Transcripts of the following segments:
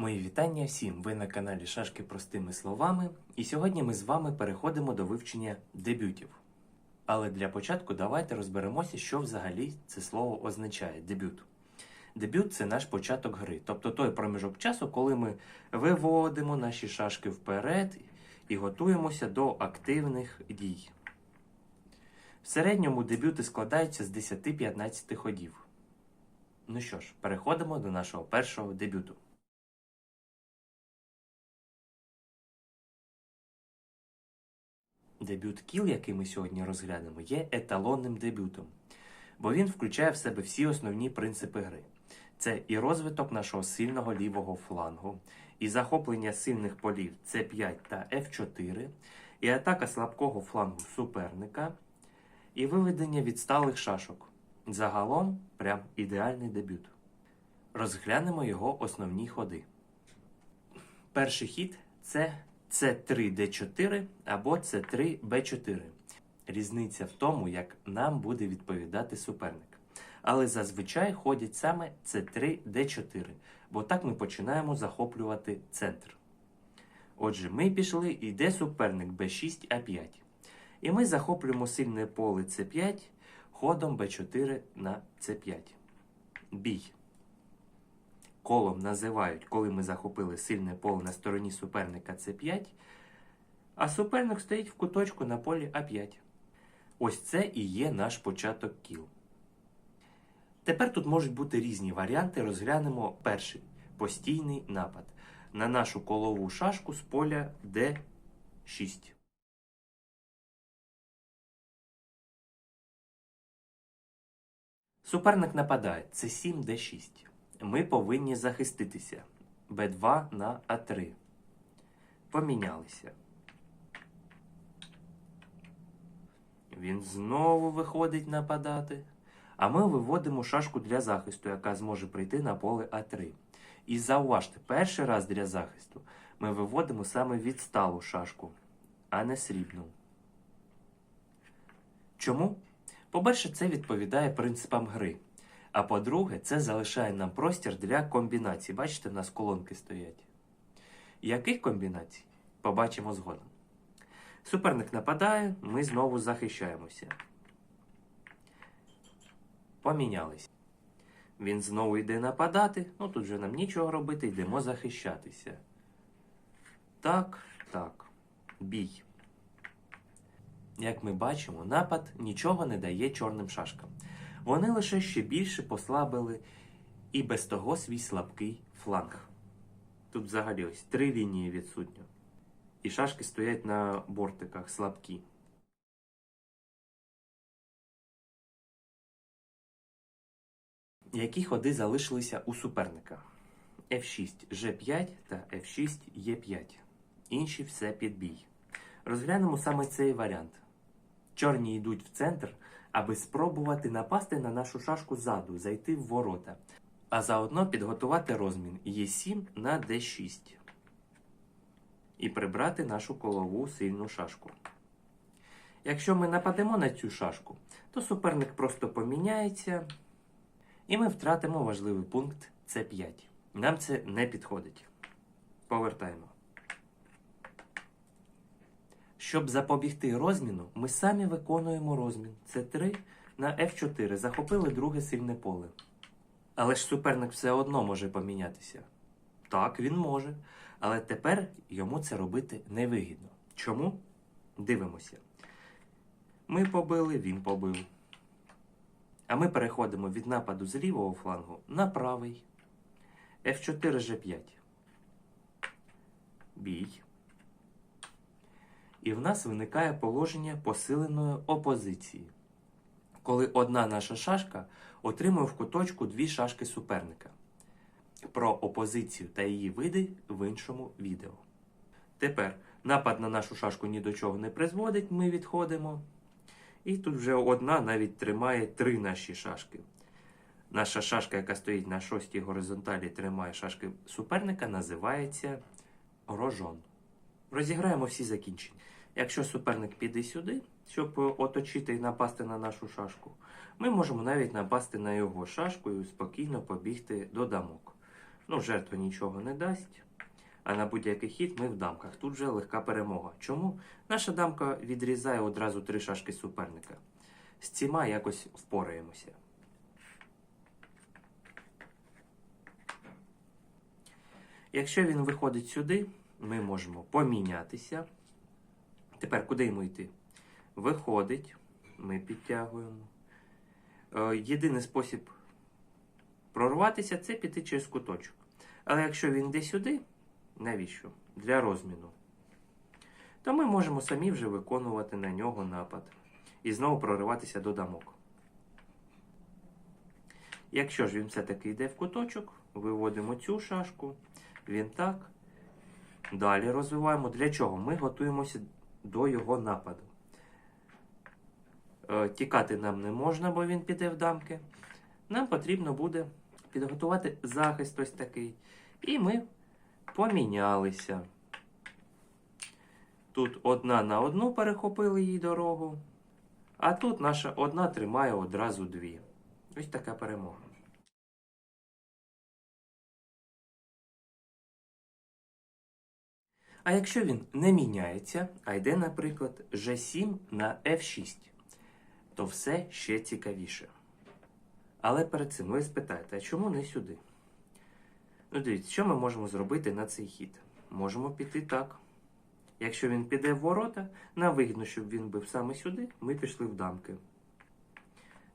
Мої вітання всім! Ви на каналі Шашки простими словами, і сьогодні ми з вами переходимо до вивчення дебютів. Але для початку давайте розберемося, що взагалі це слово означає дебют. Дебют це наш початок гри, тобто той проміжок часу, коли ми виводимо наші шашки вперед і готуємося до активних дій. В середньому дебюти складаються з 10-15 ходів. Ну що ж, переходимо до нашого першого дебюту. Дебют кіл, який ми сьогодні розглянемо, є еталонним дебютом, бо він включає в себе всі основні принципи гри. Це і розвиток нашого сильного лівого флангу, і захоплення сильних полів С5 та F4, і атака слабкого флангу суперника, і виведення відсталих шашок. Загалом прям ідеальний дебют. Розглянемо його основні ходи. Перший хід це С3Д4 або С3Б4. Різниця в тому, як нам буде відповідати суперник. Але зазвичай ходять саме С3Д4, бо так ми починаємо захоплювати центр. Отже, ми пішли, йде суперник Б6, А5. І ми захоплюємо сильне поле С5 ходом Б4 на С5. Бій. Колом називають, коли ми захопили сильне поле на стороні суперника С5, а суперник стоїть в куточку на полі А5. Ось це і є наш початок кіл. Тепер тут можуть бути різні варіанти. Розглянемо перший постійний напад на нашу колову шашку з поля Д6. Суперник нападає С7, Д6. Ми повинні захиститися. Б2 на А3. Помінялися. Він знову виходить нападати. А ми виводимо шашку для захисту, яка зможе прийти на поле А3. І зауважте, перший раз для захисту ми виводимо саме відсталу шашку, а не срібну. Чому? По-перше, це відповідає принципам гри. А по-друге, це залишає нам простір для комбінацій. Бачите, у нас колонки стоять. Яких комбінацій? Побачимо згодом. Суперник нападає, ми знову захищаємося. Помінялись. Він знову йде нападати. Ну тут вже нам нічого робити, йдемо захищатися. Так, так. Бій. Як ми бачимо, напад нічого не дає чорним шашкам. Вони лише ще більше послабили і без того свій слабкий фланг. Тут взагалі ось три лінії відсутні. І шашки стоять на бортиках слабкі. Які ходи залишилися у суперника? F6 G5 та F6 E5. Інші все під бій. Розглянемо саме цей варіант. Чорні йдуть в центр, аби спробувати напасти на нашу шашку ззаду, зайти в ворота, а заодно підготувати розмін Е7 на D6 і прибрати нашу колову сильну шашку. Якщо ми нападемо на цю шашку, то суперник просто поміняється, і ми втратимо важливий пункт С5. Нам це не підходить. Повертаємо. Щоб запобігти розміну, ми самі виконуємо розмін. С3 на F4. Захопили друге сильне поле. Але ж суперник все одно може помінятися. Так, він може. Але тепер йому це робити невигідно. Чому? Дивимося. Ми побили, він побив. А ми переходимо від нападу з лівого флангу на правий. F4 G5. Бій. І в нас виникає положення посиленої опозиції, коли одна наша шашка отримує в куточку дві шашки суперника. Про опозицію та її види в іншому відео. Тепер напад на нашу шашку ні до чого не призводить, ми відходимо. І тут вже одна навіть тримає три наші шашки. Наша шашка, яка стоїть на шостій горизонталі, тримає шашки суперника, називається рожон. Розіграємо всі закінчення. Якщо суперник піде сюди, щоб оточити і напасти на нашу шашку, ми можемо навіть напасти на його шашку і спокійно побігти до дамок. Ну, жертва нічого не дасть. А на будь-який хід ми в дамках. Тут вже легка перемога. Чому? Наша дамка відрізає одразу три шашки суперника. З ціма якось впораємося. Якщо він виходить сюди, ми можемо помінятися. Тепер куди йому йти? Виходить, ми підтягуємо. Е, Єдиний спосіб прорватися це піти через куточок. Але якщо він йде сюди, навіщо? Для розміну. То ми можемо самі вже виконувати на нього напад і знову прориватися до дамок. Якщо ж він все-таки йде в куточок, виводимо цю шашку, він так. Далі розвиваємо. Для чого? Ми готуємося до його нападу. Е, Тікати нам не можна, бо він піде в дамки. Нам потрібно буде підготувати захист ось такий. І ми помінялися. Тут одна на одну перехопили їй дорогу, а тут наша одна тримає одразу дві. Ось така перемога. А якщо він не міняється, а йде, наприклад, G7 на F6, то все ще цікавіше. Але перед цим ви спитаєте, а чому не сюди? Ну, дивіться, що ми можемо зробити на цей хід? Можемо піти так. Якщо він піде в ворота, нам вигідно, щоб він бив саме сюди, ми пішли в дамки.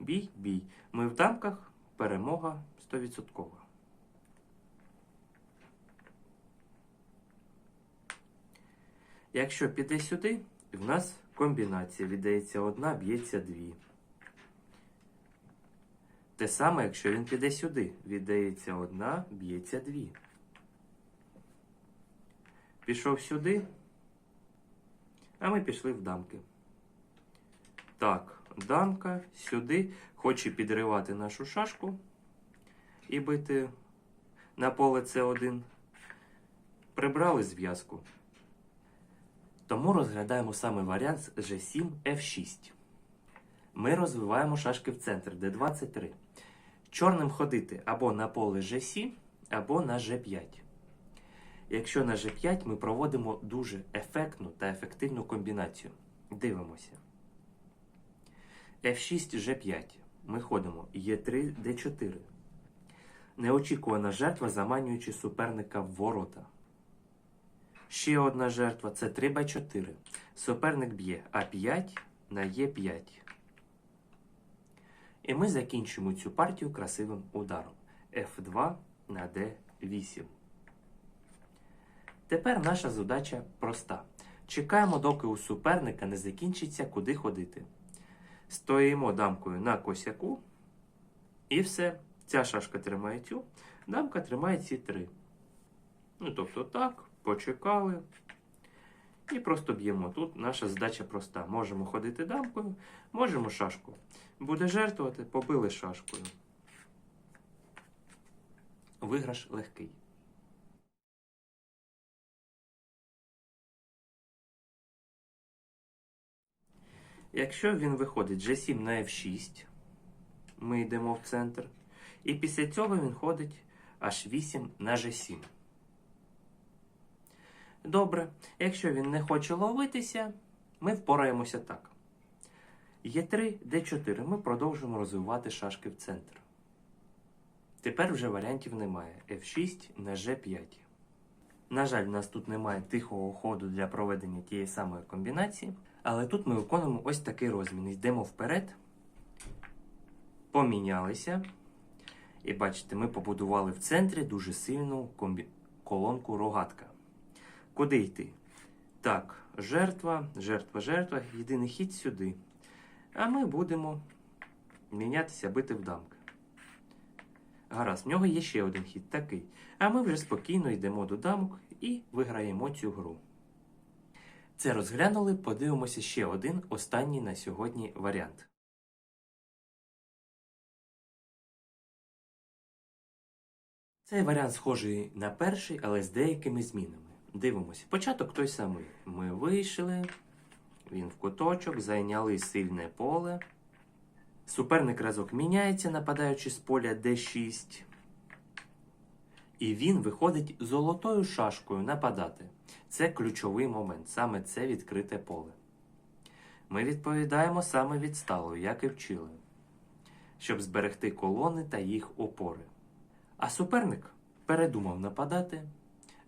Бій, бій. Ми в дамках, перемога 100%. Якщо піде сюди, в нас комбінація віддається одна, б'ється дві. Те саме, якщо він піде сюди, віддається одна, б'ється дві. Пішов сюди, а ми пішли в дамки. Так, дамка сюди хоче підривати нашу шашку і бити на поле С1. Прибрали зв'язку. Тому розглядаємо саме варіант з G7 F6. Ми розвиваємо шашки в центр D23. Чорним ходити або на поле G7, або на G5. Якщо на G5 ми проводимо дуже ефектну та ефективну комбінацію. Дивимося. F6 G5. Ми ходимо Е3 D4. Неочікувана жертва, заманюючи суперника в ворота. Ще одна жертва це 3 б 4 Суперник б'є А5 на Е5. І ми закінчимо цю партію красивим ударом F2 на D8. Тепер наша задача проста. Чекаємо, доки у суперника не закінчиться, куди ходити. Стоїмо дамкою на косяку. І все. Ця шашка тримає цю, дамка тримає ці три. Ну, тобто так, почекали. І просто б'ємо. Тут наша задача проста. Можемо ходити дамкою, можемо шашку. Буде жертвувати, побили шашкою. Виграш легкий. Якщо він виходить G7 на F6, ми йдемо в центр. І після цього він ходить H8 на G7. Добре, якщо він не хоче ловитися, ми впораємося так. Є3, Д4. Ми продовжуємо розвивати шашки в центр. Тепер вже варіантів немає. F6 на G5. На жаль, у нас тут немає тихого ходу для проведення тієї самої комбінації. Але тут ми виконуємо ось такий розмін. Йдемо вперед, помінялися. І бачите, ми побудували в центрі дуже сильну комбі... колонку рогатка. Куди йти? Так, жертва, жертва, жертва. Єдиний хід сюди. А ми будемо мінятися, бити в дамки. Гаразд, в нього є ще один хід такий. А ми вже спокійно йдемо до дамок і виграємо цю гру. Це розглянули, подивимося ще один останній на сьогодні варіант. Цей варіант схожий на перший, але з деякими змінами. Дивимося. Початок той самий. Ми вийшли, він в куточок, зайняли сильне поле. Суперник разок міняється, нападаючи з поля D6. І він виходить золотою шашкою нападати. Це ключовий момент, саме це відкрите поле. Ми відповідаємо саме відсталою, як і вчили, щоб зберегти колони та їх опори. А суперник передумав нападати,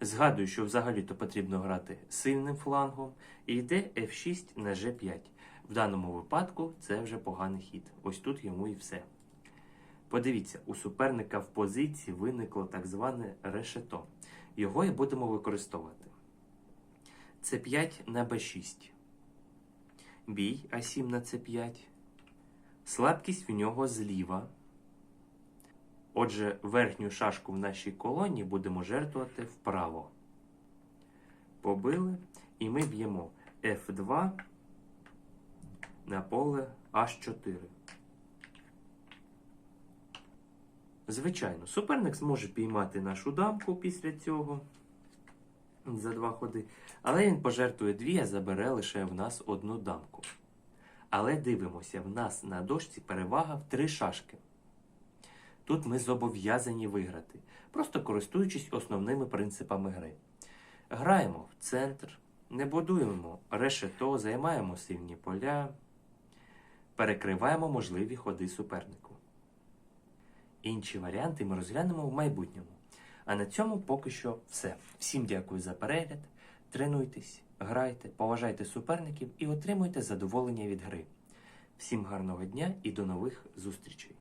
згадує, що взагалі-то потрібно грати сильним флангом, і йде F6 на G5. В даному випадку це вже поганий хід. Ось тут йому і все. Подивіться, у суперника в позиції виникло так зване решето. Його і будемо використовувати. С5 на Б6. Бій А7 на С5. Слабкість в нього зліва. Отже, верхню шашку в нашій колоні будемо жертвувати вправо. Побили, і ми б'ємо F2 на поле H4. Звичайно, суперник зможе піймати нашу дамку після цього за два ходи, але він пожертвує дві, а забере лише в нас одну дамку. Але дивимося, в нас на дошці перевага в три шашки. Тут ми зобов'язані виграти, просто користуючись основними принципами гри. Граємо в центр, не будуємо решето, займаємо сильні поля, перекриваємо можливі ходи супернику. Інші варіанти ми розглянемо в майбутньому. А на цьому поки що все. Всім дякую за перегляд. Тренуйтесь, грайте, поважайте суперників і отримуйте задоволення від гри. Всім гарного дня і до нових зустрічей!